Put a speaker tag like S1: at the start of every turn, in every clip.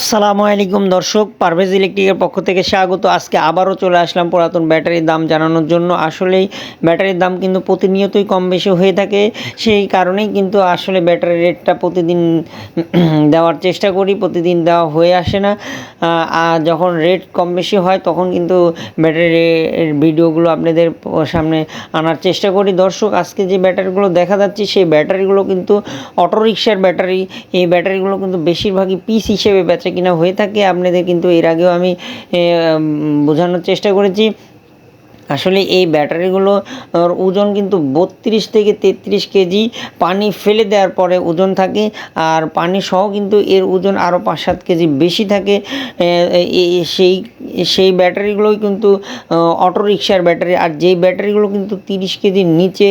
S1: আসসালামু আলাইকুম দর্শক পারভেজ ইলেকট্রিকের পক্ষ থেকে স্বাগত। আজকে আবারও চলে আসলাম পুরাতন ব্যাটারির দাম জানানোর জন্য। আসলেই ব্যাটারির দাম কিন্তু প্রতিনিয়তই কম বেশি হয়ে থাকে। সেই কারণেই কিন্তু আসলে ব্যাটারির রেটটা প্রতিদিন দেওয়ার চেষ্টা করি, প্রতিদিন দেওয়া হয়ে আসে না। আর যখন রেট কম বেশি হয়, তখন কিন্তু ব্যাটারির ভিডিওগুলো আপনাদের সামনে আনার চেষ্টা করি। দর্শক, আজকে যে ব্যাটারিগুলো দেখা যাচ্ছে, সেই ব্যাটারিগুলো কিন্তু অটোরিকশার ব্যাটারি। এই ব্যাটারিগুলো কিন্তু বেশিরভাগই পিস হিসেবে বেচা কিনা হয়ে থাকে আপনাদের কিন্তু এর আগেও আমি বোঝানোর চেষ্টা করেছি। আসলে এই ব্যাটারিগুলো ওজন কিন্তু বত্রিশ থেকে তেত্রিশ কেজি, পানি ফেলে দেওয়ার পরে ওজন থাকে, আর পানি সহ কিন্তু এর ওজন আরও পাঁচ সাত কেজি বেশি থাকে। সেই সেই ব্যাটারিগুলোই কিন্তু অটো রিক্সার ব্যাটারি, আর যেই ব্যাটারিগুলো কিন্তু তিরিশ কেজির নিচে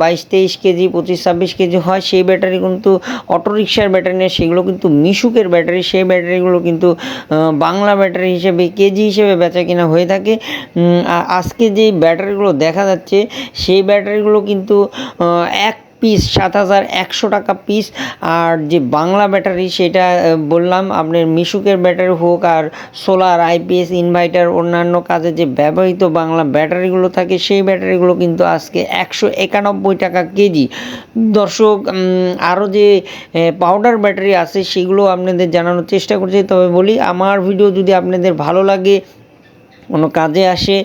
S1: বাইশ, তেইশ কেজি, পঁচিশ, ছাব্বিশ কেজি হয়, সেই ব্যাটারি কিন্তু অটো রিক্সার ব্যাটারি নেই, সেগুলো কিন্তু মিশুকের ব্যাটারি, সেই ব্যাটারিগুলো কিন্তু বাংলা ব্যাটারি হিসেবে, কেজি হিসেবে বেচা কিনা হয়ে থাকে। আজকে যে ব্যাটারিগুলো দেখা যাচ্ছে, সেই ব্যাটারিগুলো কিন্তু এক পিস সাত হাজার একশো টাকা পিস আর যে বাংলা ব্যাটারি, সেটা বললাম, আপনার মিশুকের ব্যাটারি হোক আর সোলার আইপিএস ইনভার্টার অন্যান্য কাজে যে ব্যবহৃত বাংলা ব্যাটারিগুলো থাকে, সেই ব্যাটারিগুলো কিন্তু আজকে একশো একানব্বই টাকা কেজি। দর্শক আরও যে পাউডার ব্যাটারি আছে, সেগুলো আপনাদের জানানোর চেষ্টা করছি। তবে বলি, আমার ভিডিও যদি আপনাদের ভালো লাগে কোনো কাজে আসে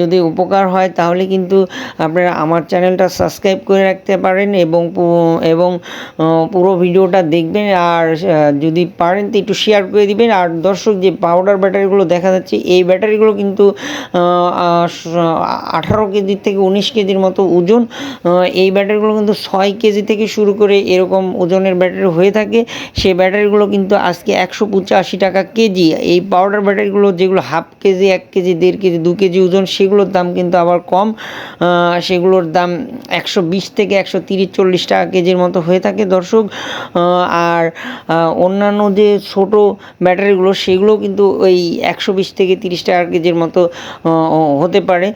S1: যদি উপকার হয়, তাহলে কিন্তু আপনারা আমার চ্যানেলটা সাবস্ক্রাইব করে রাখতে পারেন এবং এবং পুরো ভিডিওটা দেখবেন। আর যদি পারেন তো একটু শেয়ার করে দিবেন। আর দর্শক যে পাউডার ব্যাটারিগুলো দেখা যাচ্ছে, এই ব্যাটারিগুলো কিন্তু আঠারো কেজির থেকে উনিশ কেজির মতো ওজন এই ব্যাটারিগুলো কিন্তু ছয় কেজি থেকে শুরু করে এরকম ওজনের ব্যাটারি হয়ে থাকে। সেই ব্যাটারিগুলো কিন্তু আজকে একশো পঁচাশি টাকা কেজি। এই পাউডার ব্যাটারিগুলো যেগুলো হাফ কেজি, এক কেজি, দেড় কেজি, দু কেজি ওজন, সেগুলোর দাম কিন্তু আবার কম। সেগুলোর দাম একশো বিশ থেকে একশো তিরিশ, চল্লিশ টাকা কেজির মতো হয়ে থাকে দর্শক। আর অন্যান্য যে ছোট ব্যাটারিগুলো, সেগুলো কিন্তু ওই একশো বিশ থেকে তিরিশ টাকা কেজির মতো হতে পারে।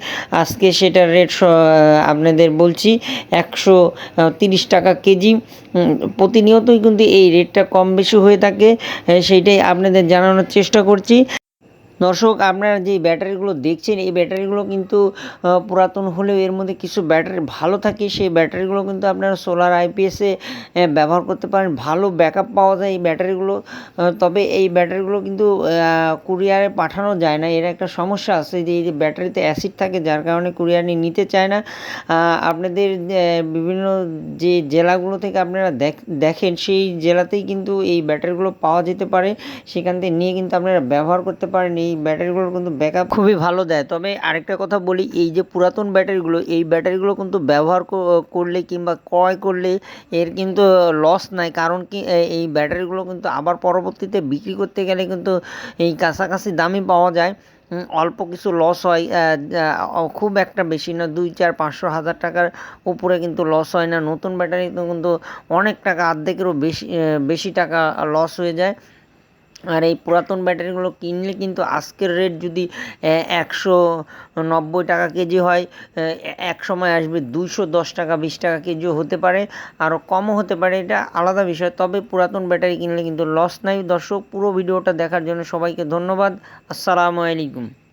S1: আজকে সেটার রেট আপনাদের বলছি, একশো তিরিশ টাকা কেজি। প্রতিনিয়তই কিন্তু এই রেটটা কম বেশি হয়ে থাকে। সেইটাই আপনাদের জানানোর চেষ্টা করছি। দর্শক, আপনারা যে ব্যাটারিগুলো দেখছেন, এই ব্যাটারিগুলো কিন্তু পুরাতন হলেও এর মধ্যে কিছু ব্যাটারি ভালো থাকে। সেই ব্যাটারিগুলো কিন্তু আপনারা সোলার আইপিএসে ব্যবহার করতে পারেন। ভালো ব্যাকআপ পাওয়া যায় এই ব্যাটারিগুলো। তবে এই ব্যাটারিগুলো কিন্তু কুরিয়ারে পাঠানো যায় না। এর একটা সমস্যা আছে যে, এই যে ব্যাটারিতে অ্যাসিড থাকে, যার কারণে কুরিয়ারে নিতে চায় না। আপনাদের বিভিন্ন যে জেলাগুলো থেকে আপনারা দেখ- দেখেন, সেই জেলাতেই কিন্তু এই ব্যাটারিগুলো পাওয়া যেতে পারে। সেখান থেকে নিয়ে কিন্তু আপনারা ব্যবহার করতে পারেন। এই ব্যাটারিগুলোর কিন্তু ব্যাকআপ খুবই ভালো দেয়। তবে আরেকটা কথা বলি, এই যে পুরাতন ব্যাটারিগুলো, এই ব্যাটারিগুলো কিন্তু ব্যবহার করলে কিংবা ক্রয় করলে এর কিন্তু লস নাই। কারণ কি এই ব্যাটারিগুলো কিন্তু আবার পরবর্তীতে বিক্রি করতে গেলে কিন্তু এই কাছাকাছি দামই পাওয়া যায়। অল্প কিছু লস হয় খুব একটা বেশি না, দুই, চার, পাঁচশো, হাজার টাকার উপরে কিন্তু লস হয় না। নতুন ব্যাটারি কিন্তু অনেক টাকা, অর্ধেকেরও বেশি বেশি টাকা লস হয়ে যায়। আর এই পুরাতন ব্যাটারিগুলো কিনলে কিন্তু আজকের রেট যদি একশো নব্বই টাকা কেজি হয় এক সময় আসবে দুইশো দশ টাকা, বিশ টাকা কেজিও হতে পারে, আরও কমও হতে পারে, এটা আলাদা বিষয়। তবে পুরাতন ব্যাটারি কিনলে কিন্তু লস নাই। দর্শক, পুরো ভিডিওটা দেখার জন্য সবাইকে ধন্যবাদ। আসসালামু আলাইকুম।